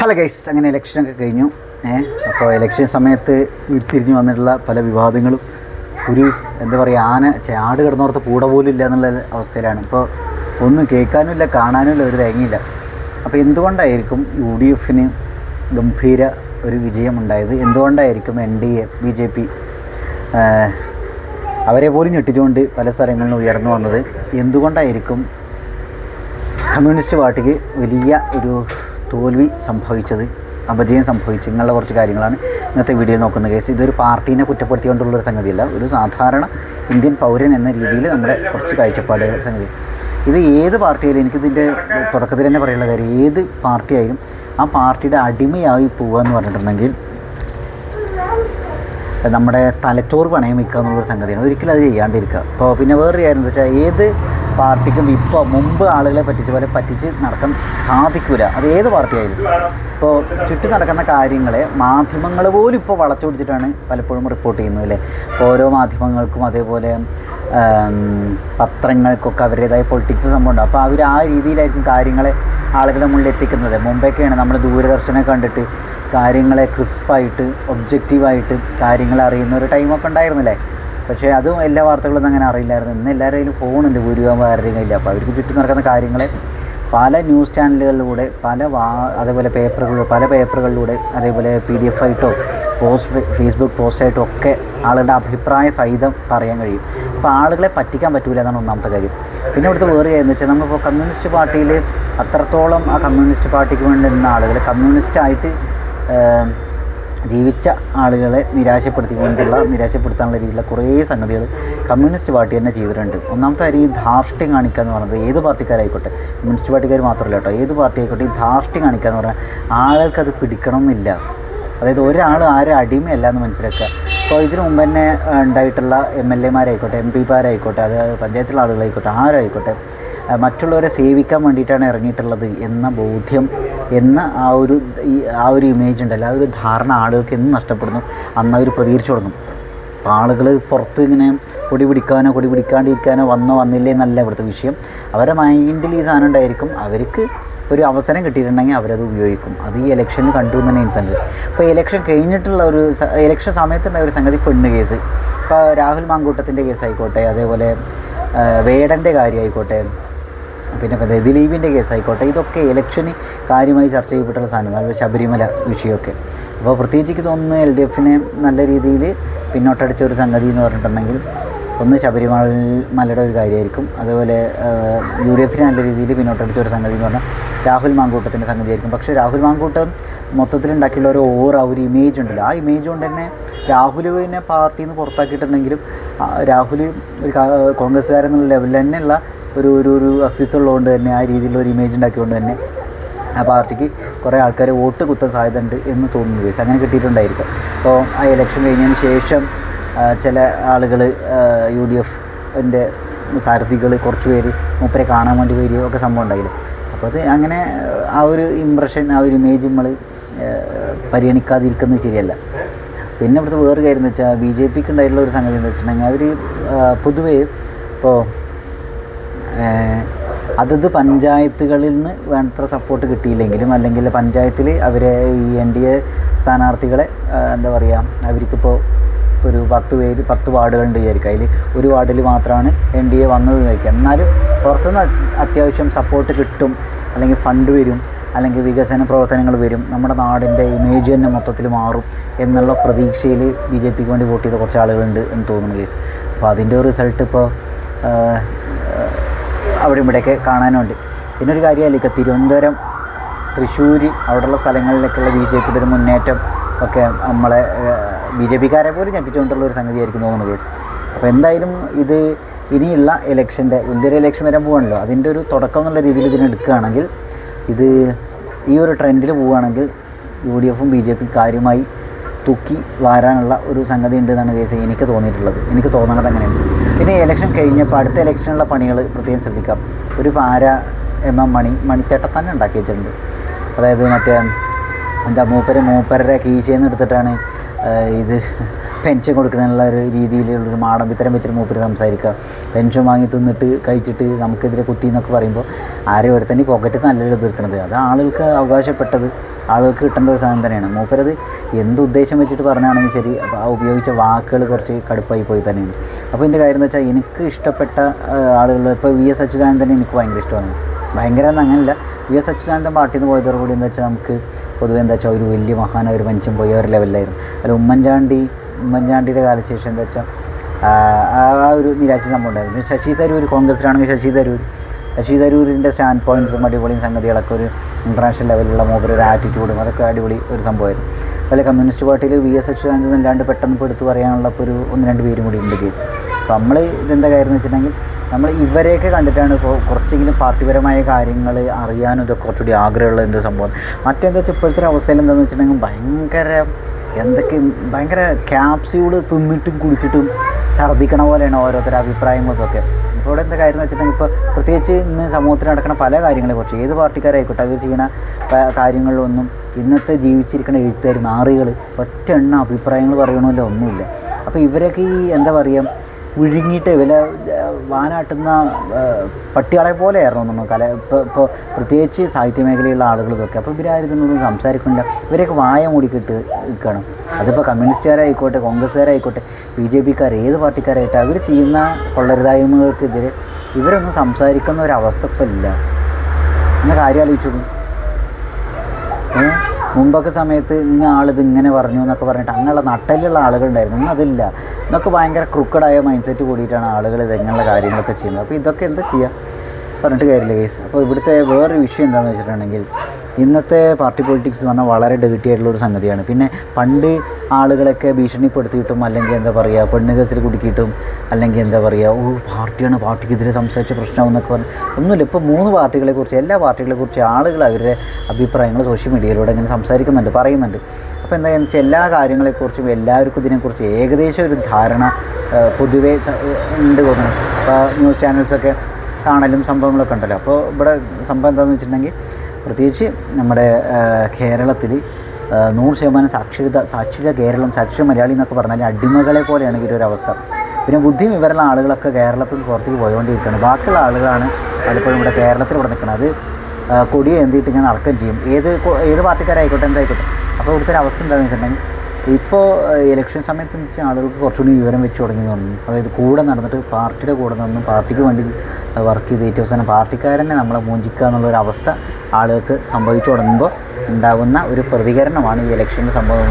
Hello guys അങ്ങനെ ഇലക്ഷനൊക്കെ കഴിഞ്ഞു. ഏഹ് അപ്പോൾ ഇലക്ഷൻ സമയത്ത് ഉരുത്തിരിഞ്ഞ് വന്നിട്ടുള്ള പല വിവാദങ്ങളും ഒരു എന്താ പറയുക ആന ചാട് കിടന്നോർത്ത് കൂടെ പോലും ഇല്ല എന്നുള്ള അവസ്ഥയിലാണ്. ഇപ്പോൾ ഒന്നും കേൾക്കാനും ഇല്ല കാണാനും ഇല്ല ഒരു തേങ്ങയില്ല അപ്പോൾ എന്തുകൊണ്ടായിരിക്കും യു ഡി എഫിന് ഗംഭീര ഒരു വിജയം ഉണ്ടായത്? എന്തുകൊണ്ടായിരിക്കും N D A B J P അവരെ പോലും ഞെട്ടിച്ചുകൊണ്ട് പല സ്ഥലങ്ങളിലും ഉയർന്നു വന്നത്? എന്തുകൊണ്ടായിരിക്കും കമ്മ്യൂണിസ്റ്റ് പാർട്ടിക്ക് വലിയ ഒരു തോൽവി സംഭവിച്ചത് അപജയം സംഭവിച്ചു ഇങ്ങനെയുള്ള കുറച്ച് കാര്യങ്ങളാണ് ഇന്നത്തെ വീഡിയോയിൽ നോക്കുന്ന കേസ് ഇതൊരു പാർട്ടീനെ കുറ്റപ്പെടുത്തിക്കൊണ്ടുള്ളൊരു സംഗതിയല്ല ഒരു സാധാരണ ഇന്ത്യൻ പൗരൻ എന്ന രീതിയിൽ നമ്മുടെ കുറച്ച് കാഴ്ചപ്പാടുകൾ സംഗതി. ഇത് ഏത് പാർട്ടിയായാലും എനിക്കിതിന്റെ തുടക്കത്തിൽ തന്നെ പറയാനുള്ള കാര്യം ഏത് പാർട്ടിയായാലും ആ പാർട്ടിയുടെ അടിമയായി പോവുക എന്ന് പറഞ്ഞിട്ടുണ്ടെങ്കിൽ നമ്മുടെ തലച്ചോറ് പണയം വയ്ക്കുക എന്നുള്ളൊരു സംഗതിയാണ്. ഒരിക്കലും അത് ചെയ്യാണ്ടിരിക്കുക. അപ്പോൾ പിന്നെ വേറൊരു കാര്യം എന്താ വെച്ചാൽ ഏത് പാർട്ടിക്കും ഇപ്പോൾ മുമ്പ് ആളുകളെ പറ്റിച്ച പോലെ പറ്റിച്ച് നടക്കാൻ സാധിക്കില്ല അത് ഏത് പാർട്ടിയായാലും. ഇപ്പോൾ ചുറ്റും നടക്കുന്ന കാര്യങ്ങളെ മാധ്യമങ്ങൾ പോലും ഇപ്പോൾ വളച്ചൊടിച്ചിട്ടാണ് പലപ്പോഴും റിപ്പോർട്ട് ചെയ്യുന്നത് അല്ലേ? ഓരോ മാധ്യമങ്ങൾക്കും അതേപോലെ പത്രങ്ങൾക്കൊക്കെ അവരുടേതായ പൊളിറ്റിക്സ് സംഭവം ഉണ്ട്. അപ്പോൾ അവർ ആ രീതിയിലായിരിക്കും കാര്യങ്ങളെ ആളുകളുടെ മുന്നിൽ എത്തിക്കുന്നത്. മുമ്പൊക്കെയാണ് നമ്മൾ ദൂരദർശനെ കണ്ടിട്ട് കാര്യങ്ങളെ ക്രിസ്പായിട്ട് ഒബ്ജക്റ്റീവായിട്ട് കാര്യങ്ങൾ അറിയുന്ന ഒരു ടൈമൊക്കെ ഉണ്ടായിരുന്നില്ലേ? പക്ഷേ അതും എല്ലാ വാർത്തകളൊന്നും അങ്ങനെ അറിയില്ലായിരുന്നു. ഇന്ന് എല്ലാവരുടെ കയ്യിലും ഫോണുണ്ട്. ഭൂരിഭാഗം ആരുടെയും അപ്പോൾ അവർക്ക് ചുറ്റും നടക്കുന്ന കാര്യങ്ങളെ പല ന്യൂസ് ചാനലുകളിലൂടെ പല വാ അതേപോലെ പേപ്പറുകളിലൂടെ പല പേപ്പറുകളിലൂടെ അതേപോലെ പി ഡി എഫ് ആയിട്ടോ പോസ്റ്റ് ഫേസ്ബുക്ക് പോസ്റ്റായിട്ടോ ഒക്കെ ആളുടെ അഭിപ്രായ സഹിതം പറയാൻ കഴിയും. അപ്പോൾ ആളുകളെ പറ്റിക്കാൻ പറ്റില്ല എന്നാണ് ഒന്നാമത്തെ കാര്യം. പിന്നെ ഇവിടുത്തെ വേറെ എന്ന് വെച്ചാൽ നമ്മളിപ്പോൾ കമ്മ്യൂണിസ്റ്റ് പാർട്ടിയിൽ അത്രത്തോളം ആ കമ്മ്യൂണിസ്റ്റ് പാർട്ടിക്ക് വേണ്ടി നിന്ന ആളുകൾ കമ്മ്യൂണിസ്റ്റായിട്ട് ജീവിച്ച ആളുകളെ നിരാശപ്പെടുത്തിക്കൊണ്ടുള്ള നിരാശപ്പെടുത്താനുള്ള രീതിയിലുള്ള കുറേ സംഗതികൾ കമ്മ്യൂണിസ്റ്റ് പാർട്ടി തന്നെ ചെയ്തിട്ടുണ്ട്. ഒന്നാമത്തെ കാര്യം ഈ ധാർഷ്ട്യം കാണിക്കുക എന്ന് പറയുന്നത് ഏത് പാർട്ടിക്കാരായിക്കോട്ടെ കമ്മ്യൂണിസ്റ്റ് പാർട്ടിക്കാർ മാത്രമല്ല കേട്ടോ ഏത് പാർട്ടി ആയിക്കോട്ടെ ഈ ധാർഷ്ട്യം കാണിക്കുക എന്ന് പറഞ്ഞാൽ ആളുകൾക്ക് അത് പിടിക്കണം എന്നില്ല അതായത് ഒരാൾ ആരും അടിമയല്ല എന്ന് മനസ്സിലാക്കുക. അപ്പോൾ ഇതിനു മുമ്പ് തന്നെ ഉണ്ടായിട്ടുള്ള എം എൽ എമാരായിക്കോട്ടെ എം പിമാരായിക്കോട്ടെ അത് പഞ്ചായത്തിലെ ആളുകളായിക്കോട്ടെ ആരായിക്കോട്ടെ മറ്റുള്ളവരെ സേവിക്കാൻ വേണ്ടിയിട്ടാണ് ഇറങ്ങിയിട്ടുള്ളത് എന്ന ബോധ്യം എന്ന ആ ഒരു ആ ഒരു ഇമേജ് ഉണ്ടല്ലോ ആ ഒരു ധാരണ ആളുകൾക്ക് എന്ന് നഷ്ടപ്പെടുന്നു. അന്ന് അവർ പ്രതികരിച്ചു തുടങ്ങും. അപ്പോൾ ആളുകൾ പുറത്ത് ഇങ്ങനെ കൊടി പിടിക്കാനോ കൊടി പിടിക്കാണ്ടിരിക്കാനോ വന്നോ വന്നില്ലേ എന്നല്ല ഇവിടുത്തെ വിഷയം. അവരുടെ മൈൻഡിൽ ഈ സാധനം ഉണ്ടായിരിക്കും. അവർക്ക് ഒരു അവസരം കിട്ടിയിട്ടുണ്ടെങ്കിൽ അവരത് ഉപയോഗിക്കും. അത് ഈ ഇലക്ഷനിൽ കണ്ടു തന്നെ സംഗതി ഇപ്പോൾ ഇലക്ഷൻ കഴിഞ്ഞിട്ടുള്ള ഒരു ഇലക്ഷൻ സമയത്തുണ്ടായ ഒരു സംഗതി പെണ്ണ് കേസ് ഇപ്പോൾ രാഹുൽ മാങ്കൂട്ടത്തിന്റെ കേസ് ആയിക്കോട്ടെ അതേപോലെ വേടന്റെ കാര്യമായിക്കോട്ടെ പിന്നെ ദിലീപിന്റെ കേസായിക്കോട്ടെ ഇതൊക്കെ ഇലക്ഷന് കാര്യമായി ചർച്ച ചെയ്യപ്പെട്ടുള്ള സാധനങ്ങൾ ശബരിമല വിഷയമൊക്കെ. അപ്പോൾ പ്രത്യേകിച്ച് എനിക്ക് തോന്നുന്നു എൽ ഡി എഫിനെ നല്ല രീതിയിൽ പിന്നോട്ടടിച്ച ഒരു സംഗതി എന്ന് പറഞ്ഞിട്ടുണ്ടെങ്കിൽ ഒന്ന് ശബരിമല മലയുടെ ഒരു കാര്യമായിരിക്കും. അതുപോലെ യു ഡി എഫിനെ നല്ല രീതിയിൽ പിന്നോട്ടടിച്ച ഒരു സംഗതി എന്ന് പറഞ്ഞാൽ രാഹുൽ മാങ്കൂട്ടത്തിന്റെ സംഗതിയായിരിക്കും. പക്ഷേ രാഹുൽ മാങ്കൂട്ടം മൊത്തത്തിൽ ഉണ്ടാക്കിയുള്ള ഒരു ഓവർ ആ ഒരു ഇമേജ് ഉണ്ടല്ലോ. ആ ഇമേജ് കൊണ്ട് തന്നെ രാഹുലിനെ പാർട്ടിയിൽ നിന്ന് പുറത്താക്കിയിട്ടുണ്ടെങ്കിലും രാഹുൽ ഒരു കോൺഗ്രസ്സുകാരെന്നുള്ള ലെവലിൽ തന്നെയുള്ള ഒരു ഒരു ഒരു അസ്തിത്വം ഉള്ളതുകൊണ്ട് തന്നെ ആ രീതിയിലുള്ള ഒരു ഇമേജ് ഉണ്ടാക്കിക്കൊണ്ട് തന്നെ ആ പാർട്ടിക്ക് കുറേ ആൾക്കാർ വോട്ട് കുത്താൻ സാധ്യത ഉണ്ട് എന്ന് തോന്നുന്നു കേസ് അങ്ങനെ കിട്ടിയിട്ടുണ്ടായിരിക്കും. അപ്പോൾ ആ ഇലക്ഷൻ കഴിഞ്ഞതിന് ശേഷം ചില ആളുകൾ യു ഡി എഫിന്റെ സാരഥികൾ കുറച്ച് പേര് മൂപ്പരെ കാണാൻ വേണ്ടി വരികയോ ഒക്കെ സംഭവം ഉണ്ടായില്ല? അപ്പോൾ അത് അങ്ങനെ ആ ഒരു ഇമ്പ്രഷൻ ആ ഒരു ഇമേജ് നമ്മൾ പരിഗണിക്കാതിരിക്കുന്നത് ശരിയല്ല. പിന്നെ ഇവിടുത്തെ വേറൊരു കാര്യം എന്ന് വെച്ചാൽ ബി ജെ പിക്ക് ഉണ്ടായിട്ടുള്ള ഒരു സംഗതി എന്ന് വെച്ചിട്ടുണ്ടെങ്കിൽ അവർ പൊതുവേ ഇപ്പോൾ അതത് പഞ്ചായത്തുകളിൽ നിന്ന് വേണ്ടത്ര സപ്പോർട്ട് കിട്ടിയില്ലെങ്കിലും അല്ലെങ്കിൽ പഞ്ചായത്തിൽ അവരെ ഈ എൻ ഡി എ സ്ഥാനാർത്ഥികളെ എന്താ പറയുക അവർക്കിപ്പോൾ ഒരു പത്ത് പേര് പത്ത് വാർഡുകളുണ്ട് വിചാരിക്കുക അതിൽ ഒരു വാർഡിൽ മാത്രമാണ് എൻ ഡി എ വന്നത് വയ്ക്കുക എന്നാലും പുറത്തുനിന്ന് അത്യാവശ്യം സപ്പോർട്ട് കിട്ടും അല്ലെങ്കിൽ ഫണ്ട് വരും അല്ലെങ്കിൽ വികസന പ്രവർത്തനങ്ങൾ വരും. നമ്മുടെ നാടിന്റെ ഇമേജ് തന്നെ മൊത്തത്തിൽ മാറും എന്നുള്ള പ്രതീക്ഷയിൽ ബി ജെ പിക്ക് വേണ്ടി വോട്ട് ചെയ്ത കുറച്ച് ആളുകളുണ്ട് എന്ന് തോന്നുന്നു കേസ് അപ്പോൾ അതിന്റെ റിസൾട്ട് ഇപ്പോൾ അവിടെ ഇവിടെയൊക്കെ കാണാനുണ്ട്. പിന്നെ ഒരു കാര്യമല്ല തിരുവനന്തപുരം തൃശ്ശൂർ അവിടെയുള്ള സ്ഥലങ്ങളിലേക്കുള്ള ബി ജെ പിയുടെ ഒരു മുന്നേറ്റം ഒക്കെ നമ്മളെ ബി ജെ പിക്കാരെ പോലും ഞെട്ടിച്ചുകൊണ്ടുള്ള ഒരു സംഗതിയായിരിക്കും തോന്നുന്നത് കേസ്. അപ്പോൾ എന്തായാലും ഇത് ഇനിയുള്ള ഇലക്ഷന്റെ വലിയൊരു ഇലക്ഷൻ വരാൻ പോവാണല്ലോ. അതിന്റെ ഒരു തുടക്കം എന്നുള്ള രീതിയിൽ ഇതിനെ എടുക്കുകയാണെങ്കിൽ ഇത് ഈ ഒരു ട്രെൻഡിൽ പോവുകയാണെങ്കിൽ യു ഡി എഫും ബി ജെ പി കാര്യമായി തൂക്കി വാരാനുള്ള ഒരു സംഗതി ഉണ്ട് എന്നാണ് കേസ് എനിക്ക് തോന്നിയിട്ടുള്ളത്. എനിക്ക് തോന്നണത് അങ്ങനെയാണ്. പിന്നെ ഇലക്ഷൻ കഴിഞ്ഞപ്പോൾ അടുത്ത ഇലക്ഷനുള്ള പണികൾ പ്രത്യേകം ശ്രദ്ധിക്കാം. ഒരു പാര എം എം മണി മണിച്ചേട്ട തന്നെ ഉണ്ടാക്കി വെച്ചിട്ടുണ്ട് അതായത് മറ്റേ എന്താ മൂപ്പര് മൂപ്പരുടെ കീശയിൽ എടുത്തിട്ടാണ് ഇത് പെൻഷൻ കൊടുക്കണമെന്നുള്ള ഒരു രീതിയിലുള്ളൊരു മാടം ഇത്തരം വെച്ചിട്ട് മൂപ്പര് സംസാരിക്കുക. പെൻഷൻ വാങ്ങി തിന്നിട്ട് കഴിച്ചിട്ട് നമുക്കെതിരെ കുത്തി എന്നൊക്കെ പറയുമ്പോൾ ആരെയും ഒരുത്തന്നെ പോക്കറ്റ് നല്ലൊരു തീർക്കണത് അത് ആളുകൾക്ക് അവകാശപ്പെട്ടത്. ആളുകൾക്ക് കിട്ടേണ്ട ഒരു സാധനം തന്നെയാണ്. മൂപ്പരത് എന്ത് ഉദ്ദേശം വെച്ചിട്ട് പറഞ്ഞാണെങ്കിൽ ശരി അപ്പോൾ ആ ഉപയോഗിച്ച വാക്കുകൾ കുറച്ച് കടുപ്പായി പോയി തന്നെയാണ്. അപ്പോൾ എന്റെ കാര്യം എന്ന് വെച്ചാൽ എനിക്ക് ഇഷ്ടപ്പെട്ട ആളുകൾ ഇപ്പോൾ വി എസ് അച്യുതാനന്ദനെ എനിക്ക് ഭയങ്കര ഇഷ്ടമാണ്. ഭയങ്കര അങ്ങനെയല്ല വി എസ് അച്യുതാനന്ദൻ പാർട്ടിയിൽ നിന്ന് പോയതോടുകൂടി എന്താ വെച്ചാൽ നമുക്ക് പൊതുവേ എന്താ വെച്ചാൽ ഒരു വലിയ മഹാനായ ഒരു മനുഷ്യൻ പോയ ഒരു ലെവലിലായിരുന്നു. അല്ല ഉമ്മൻചാണ്ടി ഉമ്മൻചാണ്ടിയുടെ കാലശേഷം എന്താ വെച്ചാൽ ആ ഒരു നിരാശ സംഭവം ഉണ്ടായിരുന്നു. ശശി തരൂർ കോൺഗ്രസ്സിലാണെങ്കിൽ ശശി തരൂർ. ശശി തരൂരിന്റെ സ്റ്റാൻഡ് പോയിന്റ്സും അടിപൊളിയും സംഗതികളൊക്കെ ഒരു ഇന്റർനാഷണൽ ലെവലിലുള്ള മൂപ്പര് ഒരു ആറ്റിറ്റ്യൂഡും അതൊക്കെ അടിപൊളി ഒരു സംഭവമായിരുന്നു. അതുപോലെ കമ്മ്യൂണിസ്റ്റ് പാർട്ടിയിൽ വി എസ് അച്യുതാനന്ദൻ അല്ലാണ്ട് പെട്ടെന്ന് ഇപ്പോൾ എടുത്തു പറയാനുള്ള ഒരു ഒന്ന് രണ്ട് പേരും കൂടി ഉണ്ട് കേസ്. അപ്പോൾ നമ്മൾ ഇതെന്താ കാര്യം എന്ന് വെച്ചിട്ടുണ്ടെങ്കിൽ നമ്മൾ ഇവരെയൊക്കെ കണ്ടിട്ടാണ് ഇപ്പോൾ കുറച്ചെങ്കിലും പാർട്ടിപരമായ കാര്യങ്ങൾ അറിയാനും ഇതൊക്കെ കുറച്ചുകൂടി ആഗ്രഹമുള്ള എന്ത് സംഭവം. മറ്റെന്താ വെച്ചാൽ ഇപ്പോഴത്തെ അവസ്ഥയിൽ എന്താണെന്ന് വെച്ചിട്ടുണ്ടെങ്കിൽ ഭയങ്കര എന്തൊക്കെ ഭയങ്കര ക്യാപ്സ്യൂൾ തിന്നിട്ടും കുടിച്ചിട്ടും ഛർദ്ദിക്കണ പോലെയാണ് ഓരോരുത്തരുടെ അഭിപ്രായങ്ങൾക്കൊക്കെ ഇവിടെ എന്താ കാര്യം എന്ന് വെച്ചിട്ടുണ്ടെങ്കിൽ ഇപ്പോൾ പ്രത്യേകിച്ച് ഇന്ന് സമൂഹത്തിൽ നടക്കുന്ന പല കാര്യങ്ങളെക്കുറിച്ച് ഏത് പാർട്ടിക്കാരായിക്കോട്ടെ അവർ ചെയ്യുന്ന കാര്യങ്ങളിലൊന്നും ഇന്നത്തെ ജീവിച്ചിരിക്കുന്ന എഴുത്തുകാർ നാറികൾ ഒറ്റ എണ്ണ അഭിപ്രായങ്ങൾ പറയണമല്ലോ ഒന്നുമില്ല. അപ്പോൾ ഇവരൊക്കെ ഈ എന്താ പറയുക വിഴുങ്ങിയിട്ട് വില വാനാട്ടുന്ന പട്ടികളെ പോലെയായിരുന്നു നമ്മൾ കല ഇപ്പോൾ ഇപ്പോൾ പ്രത്യേകിച്ച് സാഹിത്യ മേഖലയിലുള്ള ആളുകൾക്കൊക്കെ. അപ്പോൾ ഇവരാരും ഇതിനൊന്നും സംസാരിക്കുന്നില്ല. ഇവരെയൊക്കെ വായ മൂടിക്കിട്ട് നിൽക്കണം അതിപ്പോൾ കമ്മ്യൂണിസ്റ്റുകാരായിക്കോട്ടെ കോൺഗ്രസ്സുകാരായിക്കോട്ടെ ബി ജെ പിക്കാർ ഏത് പാർട്ടിക്കാരായിട്ട് അവർ ചെയ്യുന്ന കൊള്ളരുതായ്മകൾക്കെതിരെ ഇവരൊന്നും സംസാരിക്കുന്ന ഒരവസ്ഥ ഇപ്പോൾ ഇല്ല. എന്ന കാര്യം ആലോചിച്ചു ഏ? മുമ്പൊക്കെ സമയത്ത് ഇന്ന ആളിത് ഇങ്ങനെ പറഞ്ഞു എന്നൊക്കെ പറഞ്ഞിട്ട് അങ്ങനെയുള്ള നട്ടലുള്ള ആളുകളുണ്ടായിരുന്നു. ഇന്ന് അതില്ല. ഇന്നൊക്കെ ഭയങ്കര ക്രുക്കഡായ മൈൻഡ് സെറ്റ് കൂടിയിട്ടാണ് ആളുകൾ ഇതെങ്ങനെയുള്ള കാര്യങ്ങളൊക്കെ ചെയ്യുന്നത്. അപ്പോൾ ഇതൊക്കെ എന്താ ചെയ്യുക പറഞ്ഞിട്ട് കാര്യമില്ല കേസ് അപ്പോൾ ഇവിടുത്തെ വേറൊരു വിഷയം എന്താണെന്ന് വെച്ചിട്ടുണ്ടെങ്കിൽ ഇന്നത്തെ പാർട്ടി പൊളിറ്റിക്സ് എന്ന് പറഞ്ഞാൽ വളരെ ഡെബിറ്റി ആയിട്ടുള്ള ഒരു സംഗതിയാണ്. പിന്നെ പണ്ട് ആളുകളൊക്കെ ഭീഷണിപ്പെടുത്തിയിട്ടും അല്ലെങ്കിൽ എന്താ പറയുക പെണ്ണ് കേസിൽ കുടുക്കിയിട്ടും അല്ലെങ്കിൽ എന്താ പറയുക ഓ പാർട്ടിയാണ് പാർട്ടിക്കെതിരെ സംസാരിച്ച പ്രശ്നമെന്നൊക്കെ പറഞ്ഞ് ഒന്നുമില്ല. ഇപ്പോൾ മൂന്ന് പാർട്ടികളെ കുറിച്ച് എല്ലാ പാർട്ടികളെ കുറിച്ച് ആളുകൾ അവരുടെ അഭിപ്രായങ്ങൾ സോഷ്യൽ മീഡിയയിലൂടെ ഇങ്ങനെ സംസാരിക്കുന്നുണ്ട് പറയുന്നുണ്ട്. അപ്പോൾ എന്താണെന്ന് വെച്ചാൽ എല്ലാ കാര്യങ്ങളെക്കുറിച്ചും എല്ലാവർക്കും ഇതിനെക്കുറിച്ച് ഏകദേശം ഒരു ധാരണ പൊതുവേ ഉണ്ട് തോന്നുന്നു. ഇപ്പോൾ ന്യൂസ് ചാനൽസൊക്കെ കാണലും സംഭവങ്ങളൊക്കെ ഉണ്ടല്ലോ. അപ്പോൾ ഇവിടെ സംഭവം എന്താണെന്ന് വെച്ചിട്ടുണ്ടെങ്കിൽ പ്രത്യേകിച്ച് നമ്മുടെ കേരളത്തിൽ നൂറ് ശതമാനം സാക്ഷരത സാക്ഷര കേരളം സാക്ഷര മലയാളി എന്നൊക്കെ പറഞ്ഞാൽ അടിമകളെ പോലെയാണ് ഇവരൊരു അവസ്ഥ പിന്നെ ബുദ്ധി വിവരമുള്ള ആളുകളൊക്കെ കേരളത്തിൽ നിന്ന് പുറത്തേക്ക് പോയിക്കൊണ്ടിരിക്കുകയാണ് ബാക്കിയുള്ള ആളുകളാണ് പലപ്പോഴും ഇവിടെ കേരളത്തിൽ ഇവിടെ നിൽക്കുന്നത്. അത് കൊടിയെ എന്തിട്ട് ഇങ്ങനെ നടക്കുകയും ചെയ്യും. ഏത് ഏത് പാർട്ടിക്കാരായിക്കോട്ടെ എന്തായിക്കോട്ടെ. അപ്പോൾ ഇവിടുത്തെ ഒരു അവസ്ഥ എന്താണെന്ന് വെച്ചിട്ടുണ്ടെങ്കിൽ ഇപ്പോൾ ഇലക്ഷൻ സമയത്ത് എന്ന് വെച്ചാൽ ആളുകൾക്ക് കുറച്ചുകൂടി വിവരം വെച്ച് തുടങ്ങി തോന്നുന്നു. അതായത് കൂടെ നടന്നിട്ട് പാർട്ടിയുടെ കൂടെ നിന്നും പാർട്ടിക്ക് വേണ്ടി വർക്ക് ചെയ്ത് ഏറ്റവും അവസാനം പാർട്ടിക്കാരനെ നമ്മളെ മോചിക്കുക എന്നുള്ള ഒരു അവസ്ഥ ആളുകൾക്ക് സംഭവിച്ചു തുടങ്ങുമ്പോൾ ഉണ്ടാകുന്ന ഒരു പ്രതികരണമാണ് ഈ ഇലക്ഷന്റെ സംഭവം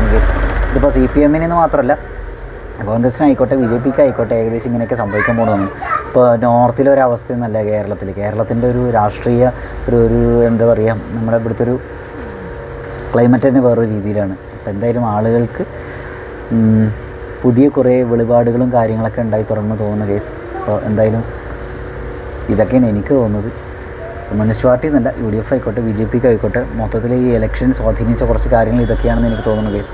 ഇതിപ്പോൾ സി പി എമ്മിനെന്ന് മാത്രമല്ല കോൺഗ്രസിനായിക്കോട്ടെ ബി ജെ പിക്ക് ആയിക്കോട്ടെ ഏകദേശം ഇങ്ങനെയൊക്കെ സംഭവിക്കാൻ പോകുന്നു ഇപ്പോൾ നോർത്തിലെ ഒരു അവസ്ഥയൊന്നല്ല കേരളത്തിൽ കേരളത്തിന്റെ ഒരു രാഷ്ട്രീയ ഒരു ഒരു എന്താ പറയുക നമ്മുടെ ഇവിടുത്തെ ഒരു ക്ലൈമറ്റ് തന്നെ വേറൊരു രീതിയിലാണ്. അപ്പോൾ എന്തായാലും ആളുകൾക്ക് പുതിയ കുറേ വെളിപാടുകളും കാര്യങ്ങളൊക്കെ ഉണ്ടായി തുറന്നു തോന്നുന്ന കേസ് അപ്പോൾ എന്തായാലും ഇതൊക്കെയാണ് എനിക്ക് തോന്നുന്നത്. കമ്മ്യൂണിസ്റ്റ് പാർട്ടി എന്നല്ല യു ഡി എഫ് ആയിക്കോട്ടെ ബി ജെ പിക്ക് ആയിക്കോട്ടെ മൊത്തത്തിൽ ഈ ഇലക്ഷൻ സ്വാധീനിച്ച കുറച്ച് കാര്യങ്ങൾ ഇതൊക്കെയാണെന്ന് എനിക്ക് തോന്നുന്നു കേസ്